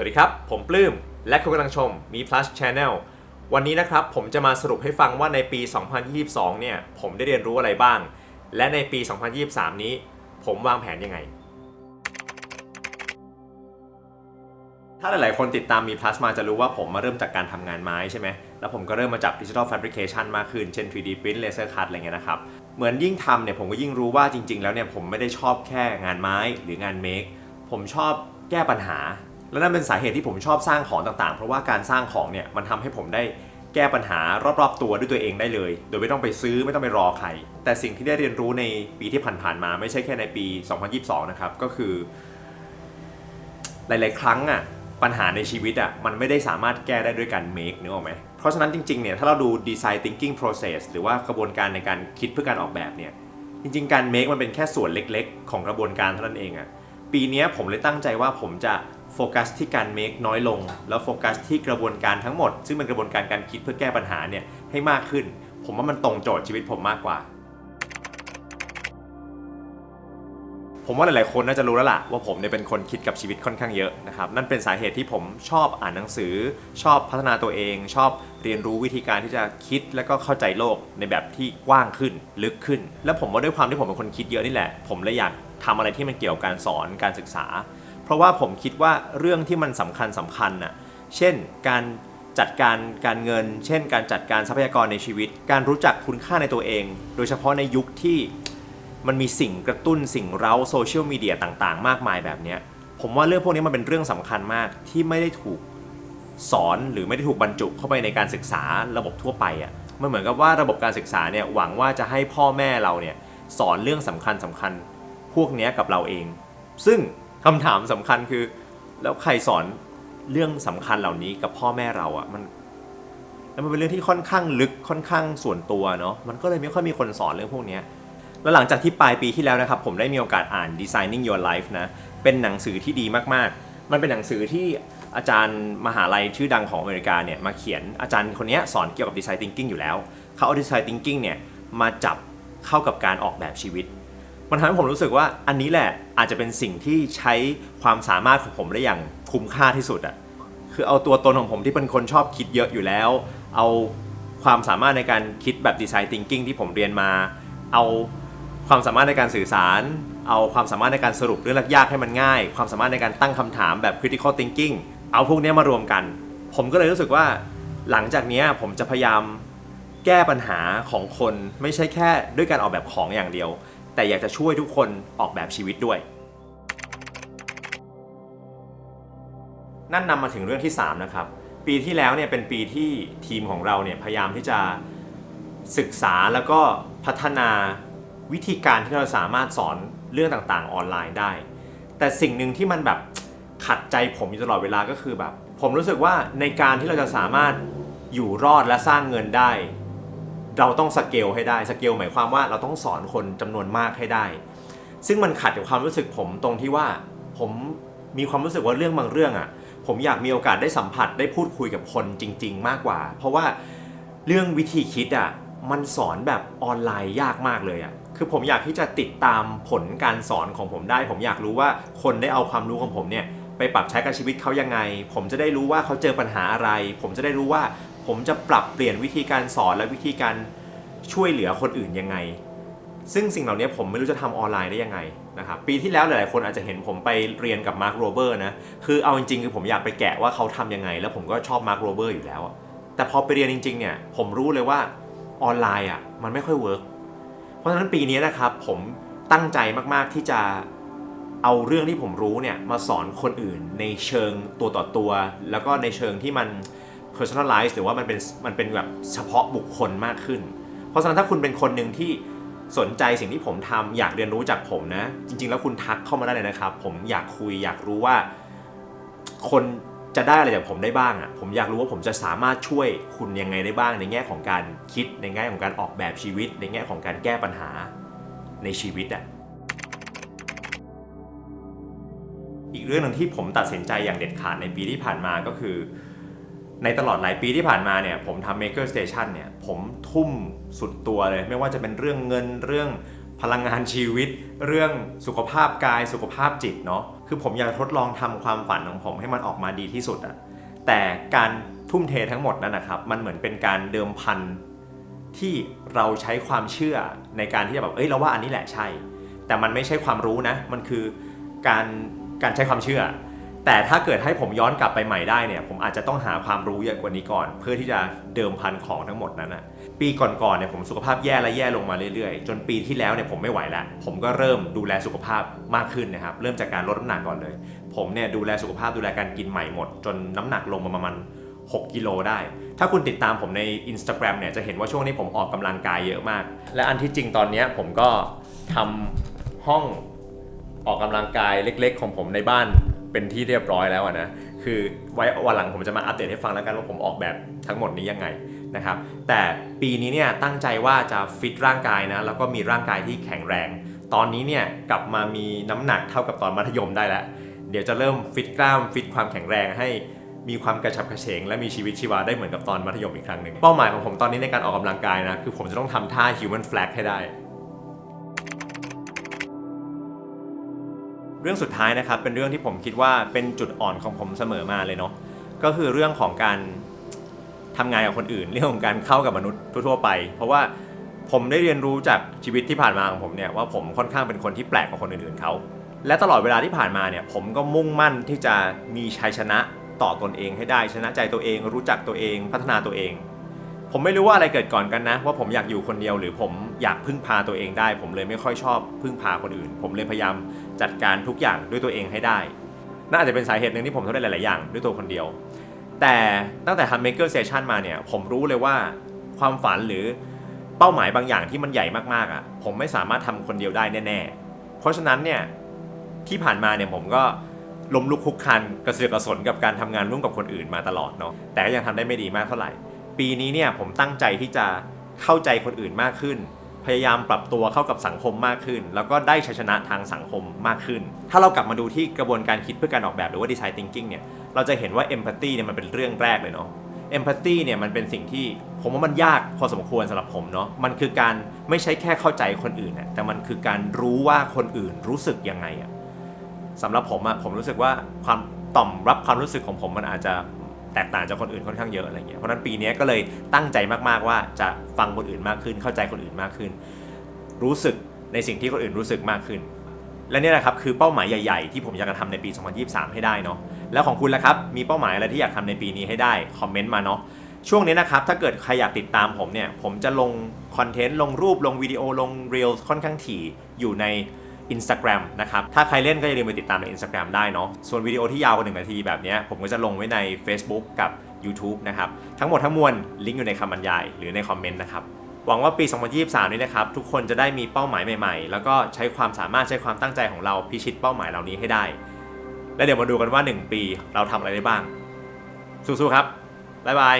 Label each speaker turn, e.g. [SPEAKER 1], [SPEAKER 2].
[SPEAKER 1] วัสดีครับ ผมปลื้ม และคุณกำลังชมมี plus channel วันนี้นะครับผมจะมาสรุปให้ฟังว่าในปี 2022 เนี่ย ผมได้เรียนรู้อะไรบ้าง และในปี 2023 นี้ ผมวางแผนยังไง ถ้าหลาย ๆ คนติดตามมี plus มาจะรู้ว่าผมมาเริ่มจากการทำงานไม้ใช่ไหม แล้วผมก็เริ่มมาจับ digital fabrication มากขึ้น เช่น 3D print laser cut อะไรเงี้ยนะครับ เหมือนยิ่งทำเนี่ยผมก็ยิ่งรู้ว่าจริง ๆ แล้วเนี่ยผมไม่ได้ชอบแค่งานไม้หรืองานเมค ผมชอบแก้ปัญหา และนั่นเป็นสาเหตุที่ผมชอบสร้างของต่างๆ เพราะว่าการสร้างของเนี่ยมันทำให้ผมได้แก้ปัญหารอบๆตัวด้วยตัวเองได้เลย โดยไม่ต้องไปซื้อไม่ต้องไปรอใคร แต่สิ่งที่ได้เรียนรู้ในปีที่ผ่านๆมาไม่ใช่แค่ในปี 2022 นะครับ ก็คือ หลายๆ ครั้งอะปัญหาในชีวิตอะมันไม่ได้สามารถแก้ได้ด้วยการ make นึกออกไหม เพราะฉะนั้นจริงๆ เนี่ยถ้าเราดู design thinking process หรือว่ากระบวนการในการคิดเพื่อการออกแบบเนี่ยจริงๆ การ make มันเป็นแค่ส่วนเล็กๆ ของกระบวนการเท่านั้นเองอะปีนี้ผมเลยตั้งใจว่าผมจะ โฟกัสที่การ make น้อยลง แล้วโฟกัสที่กระบวนการทั้งหมด ซึ่งเป็นกระบวนการการคิดเพื่อแก้ปัญหาเนี่ยให้มากขึ้น ผมว่ามันตรงโจทย์ชีวิตผมมากกว่า ผมว่าหลายๆคนน่าจะรู้แล้วล่ะว่าผมเนี่ยเป็นคนคิดกับชีวิตค่อนข้างเยอะนะครับนั่นเป็นสาเหตุที่ผมชอบอ่านหนังสือ ชอบพัฒนาตัวเอง ชอบเรียนรู้วิธีการที่จะคิดแล้วก็เข้าใจโลกในแบบที่กว้างขึ้นลึกขึ้น แล้วผมว่าด้วยความที่ผมเป็นคนคิดเยอะนี่แหละ ผมเลยอยากทำอะไรที่มันเกี่ยวกับการสอนการศึกษา เพราะว่าผมคิดว่าเรื่องที่มันสำคัญสำคัญน่ะเช่นการจัดการการเงิน เช่น การจัดการทรัพยากรในชีวิต การรู้จักคุณค่าในตัวเอง โดยเฉพาะในยุคที่มันมีสิ่งกระตุ้นสิ่งเร้าโซเชียลมีเดียต่างๆ มากมายแบบนี้ผมว่าเรื่องพวกนี้มันเป็นเรื่องสำคัญมากที่ไม่ได้ถูกสอนหรือไม่ได้ถูกบรรจุเข้าไปในการศึกษาระบบทั่วไปอะ่ะมันเหมือนกับว่าระบบการศึกษาเนี่ยหวังว่าจะให้พ่อแม่เราเนี่ยสอนเรื่องสำคัญสำคัญพวกนี้กับเราเอง ซึ่ง คำถามสำคัญคือ แล้วใครสอนเรื่องสำคัญเหล่านี้กับพ่อแม่เราอะ่ะมันแล้วมันเป็นเรื่องที่ค่อนข้างลึกค่อนข้างส่วนตัวเนาะมันก็เลยไม่ค่อยมีคนสอนเรื่องพวกนี้แล้วหลังจากที่ปลายปีที่แล้วนะครับผมได้มีโอกาสอ่าน Designing Your Life นะเป็นหนังสือที่ดีมากๆ มันเป็นหนังสือที่อาจารย์มหาลัยชื่อดังของอเมริกาเนี่ยมาเขียนอาจารย์คนนี้สอนเกี่ยวกับ Design Thinking อยู่แล้ว เขาเอา Design Thinking เนี่ยมาจับเข้ากับการออกแบบชีวิต มันทำให้ผมรู้สึกว่าอันนี้แหละอาจจะเป็นสิ่งที่ใช้ความสามารถของผมได้อย่างคุ้มค่าที่สุดอะคือเอาตัวตนของผมที่เป็นคนชอบคิดเยอะอยู่แล้ว เอาความสามารถในการคิดแบบ Design Thinking ที่ผมเรียนมา เอาความสามารถในการสื่อสาร เอาความสามารถในการสรุปเรื่องยากๆให้มันง่าย ความสามารถในการตั้งคำถามแบบ critical thinking เอาพวกนี้มารวมกัน ผมก็เลยรู้สึกว่าหลังจากนี้ผมจะพยายามแก้ปัญหาของคนไม่ใช่แค่ด้วยการออกแบบของอย่างเดียว แต่อยากจะช่วยทุกคนออกแบบชีวิตด้วย นั่นนำมาถึงเรื่องที่ 3 นะครับ ปีที่แล้วเนี่ยเป็นปีที่ทีมของเราเนี่ยพยายามที่จะศึกษาแล้วก็พัฒนาวิธีการที่เราสามารถสอนเรื่องต่างๆ ออนไลน์ได้ แต่สิ่งหนึ่งที่มันแบบขัดใจผมอยู่ตลอดเวลาก็คือแบบ ผมรู้สึกว่าในการที่เราจะสามารถอยู่รอดและสร้างเงินได้ เราต้องสเกลให้ได้สเกลหมายความว่าเราต้องสอนคนจำนวนมากให้ได้ ซึ่งมันขัดกับความรู้สึกผมตรงที่ว่าผมมีความรู้สึกว่าเรื่องบางเรื่องอะ่ะผมอยากมีโอกาสได้สัมผัสได้พูดคุยกับคนจริง ๆ มากกว่า เพราะว่าเรื่องวิธีคิดอะ่ะมันสอนแบบออนไลน์ยากมากเลยอะ่ะคือผมอยากที่จะติดตามผลการสอนของผมได้ ผมอยากรู้ว่าคนได้เอาความรู้ของผมเนี่ยไปปรับใช้กับชีวิตเขายังไง ผมจะได้รู้ว่าเขาเจอปัญหาอะไร ผมจะได้รู้ว่า ผมจะปรับเปลี่ยนวิธีการสอนและวิธีการช่วยเหลือคนอื่นยังไง ซึ่งสิ่งเหล่านี้ผมไม่รู้จะทำออนไลน์ได้ยังไงนะครับปีที่แล้วหลายๆคนอาจจะเห็นผมไปเรียนกับมาร์คโรเบอร์นะคือเอาจริงๆคือผมอยากไปแกะว่าเขาทำยังไง แล้วผมก็ชอบมาร์คโรเบอร์อยู่แล้ว แต่พอไปเรียนจริงๆเนี่ยผมรู้เลยว่าออนไลน์อะมันไม่ค่อยเวิร์กเพราะฉะนั้นปีนี้นะครับผมตั้งใจมากๆที่จะเอาเรื่องที่ผมรู้เนี่ยมาสอนคนอื่นในเชิงตัวต่อตัว แล้วก็ในเชิงที่มัน personalize หรือว่ามันเป็นมันเป็นแบบเฉพาะบุคคลมากขึ้น เพราะฉะนั้นถ้าคุณเป็นคนหนึ่งที่สนใจสิ่งที่ผมทำอยากเรียนรู้จากผมนะ จริง ๆ แล้วคุณทักเข้ามาได้เลยนะครับ ผมอยากคุยอยากรู้ว่า คนจะได้อะไรจากผมได้บ้างอะผมอยากรู้ว่าผมจะสามารถช่วยคุณยังไงได้บ้าง ในแง่ของการคิดในแง่ของการออกแบบชีวิต ในแง่ของการแก้ปัญหาในชีวิตอะอีกเรื่องหนึ่งที่ผมตัดสินใจอย่างเด็ดขาดในปีที่ผ่านมาก็คือ ในตลอดหลายปีที่ผ่านมาเนี่ยผมทำ Maker Station เนี่ยผมทุ่มสุดตัวเลย ไม่ว่าจะเป็นเรื่องเงินเรื่องพลังงานชีวิต เรื่องสุขภาพกายสุขภาพจิตเนาะคือผมอยากทดลองทำความฝันของผมให้มันออกมาดีที่สุดอะแต่การทุ่มเททั้งหมดนั่นนะครับ มันเหมือนเป็นการเดิมพันที่เราใช้ความเชื่อในการที่จะแบบเอ้ยเราว่าอันนี้แหละใช่ แต่มันไม่ใช่ความรู้นะมันคือการการใช้ความเชื่อ แต่ถ้าเกิดให้ผมย้อนกลับไปใหม่ได้เนี่ย ผมอาจจะต้องหาความรู้เยอะกว่านี้ก่อน เพื่อที่จะเดิมพันของทั้งหมดนั้นนะปีก่อนๆเนี่ยผมสุขภาพแย่และแย่ลงมาเรื่อยๆ จนปีที่แล้วเนี่ยผมไม่ไหวแล้ว ผมก็เริ่มดูแลสุขภาพมากขึ้นนะครับ เริ่มจากการลดน้ำหนักก่อนเลย ผมเนี่ยดูแลสุขภาพดูแลการกินใหม่หมด จนน้ำหนักลงมาประมาณ6กิโลได้ ถ้าคุณติดตามผมใน Instagram เนี่ยจะเห็นว่าช่วงนี้ผมออกกำลังกายเยอะมาก และอันที่จริงตอนนี้ผมก็ทำห้องออกกำลังกายเล็ก ๆ ของผมในบ้าน เป็นที่เรียบร้อยแล้วนะ คือไว้วันหลังผมจะมาอัปเดตให้ฟังแล้วกันว่าผมออกแบบทั้งหมดนี้ยังไงนะครับ แต่ปีนี้เนี่ยตั้งใจว่าจะฟิตร่างกายนะ แล้วก็มีร่างกายที่แข็งแรง ตอนนี้เนี่ยกลับมามีน้ำหนักเท่ากับตอนมัธยมได้แล้ว เดี๋ยวจะเริ่มฟิตกล้ามฟิตความแข็งแรงให้มีความกระฉับกระเฉงและมีชีวิตชีวาได้เหมือนกับตอนมัธยมอีกครั้งหนึ่ง เป้าหมายของผมตอนนี้ในการออกกำลังกายนะ คือผมจะต้องทำท่า human flag ให้ได้ เรื่องสุดท้ายนะครับเป็นเรื่องที่ผมคิดว่าเป็นจุดอ่อนของผมเสมอมาเลยเนาะก็คือเรื่องของการทำงานกับคนอื่น เรื่องของการเข้ากับมนุษย์ทั่วไป เพราะว่าผมได้เรียนรู้จากชีวิตที่ผ่านมาของผมเนี่ยว่าผมค่อนข้างเป็นคนที่แปลกกว่าคนอื่นๆเขาและตลอดเวลาที่ผ่านมาเนี่ยผมก็มุ่งมั่นที่จะมีชัยชนะต่อตนเองให้ได้ชนะใจตัวเอง รู้จักตัวเองพัฒนาตัวเอง ผมไม่รู้ว่าอะไรเกิดก่อนกันนะ ว่าผมอยากอยู่คนเดียวหรือผมอยากพึ่งพาตัวเองได้ ผมเลยไม่ค่อยชอบพึ่งพาคนอื่น ผมเลยพยายามจัดการทุกอย่างด้วยตัวเองให้ได้น่าจะเป็นสาเหตุหนึ่งที่ผมทำได้หลาย ๆ อย่างด้วยตัวคนเดียว แต่ตั้งแต่ทำ Maker Session มาเนี่ย ผมรู้เลยว่าความฝันหรือเป้าหมายบางอย่างที่มันใหญ่มาก ๆอะผมไม่สามารถทำคนเดียวได้แน่ ๆ เพราะฉะนั้นเนี่ยที่ผ่านมาเนี่ยผมก็ล้มลุกคลุกคลานกระเสือกกระสนกับการทำงานร่วมกับคนอื่นมาตลอดเนาะแต่ก็ยังทำได้ไม่ดีมากเท่าไหร่ ปีนี้เนี่ยผมตั้งใจที่จะเข้าใจคนอื่นมากขึ้น พยายามปรับตัวเข้ากับสังคมมากขึ้น แล้วก็ได้ชัยชนะทางสังคมมากขึ้น ถ้าเรากลับมาดูที่กระบวนการคิดเพื่อการออกแบบหรือว่า design thinking เนี่ยเราจะเห็นว่า empathy เนี่ยมันเป็นเรื่องแรกเลยเนาะ empathy เนี่ยมันเป็นสิ่งที่ผมว่ามันยากพอสมควรสำหรับผมเนาะมันคือการไม่ใช่แค่เข้าใจคนอื่นนะแต่มันคือการรู้ว่าคนอื่นรู้สึกยังไงอะสำหรับผมอะผมรู้สึกว่าความต่อมรับความรู้สึกของผมมันอาจจะ แตกต่างจากคนอื่นค่อนข้างเยอะอะไรเงี้ยเพราะนั้นปีนี้ก็เลยตั้งใจมากๆว่าจะฟังคนอื่นมากขึ้น เข้าใจคนอื่นมากขึ้น รู้สึกในสิ่งที่คนอื่นรู้สึกมากขึ้น และนี่แหละครับคือเป้าหมายใหญ่ๆ ที่ผมอยากจะทำในปี 2023 ให้ได้เนาะแล้วของคุณล่ะครับมีเป้าหมายอะไรที่อยากทำในปีนี้ให้ได้คอมเมนต์มาเนาะช่วงนี้นะครับถ้าเกิดใครอยากติดตามผมเนี่ยผมจะลงคอนเทนต์ลงรูปลงวิดีโอลง Reels ค่อนข้างถี่อยู่ใน Instagram นะครับ ถ้าใครเล่นก็อย่าลืมไปติดตามใน Instagram ได้เนาะ ส่วนวิดีโอที่ยาวกว่า1นาทีแบบนี้ผมก็จะลงไว้ใน Facebook กับ YouTube นะครับ ทั้งหมดทั้งมวลลิงก์อยู่ในคำบรรยายหรือในคอมเมนต์นะครับ หวังว่าปี 2023 นี้นะครับ ทุกคนจะได้มีเป้าหมายใหม่ๆ แล้วก็ใช้ความสามารถใช้ความตั้งใจของเราพิชิตเป้าหมายเหล่านี้ให้ได้ และเดี๋ยวมาดูกันว่า 1 ปีเราทำอะไรได้บ้าง สู้ๆครับบ๊ายบาย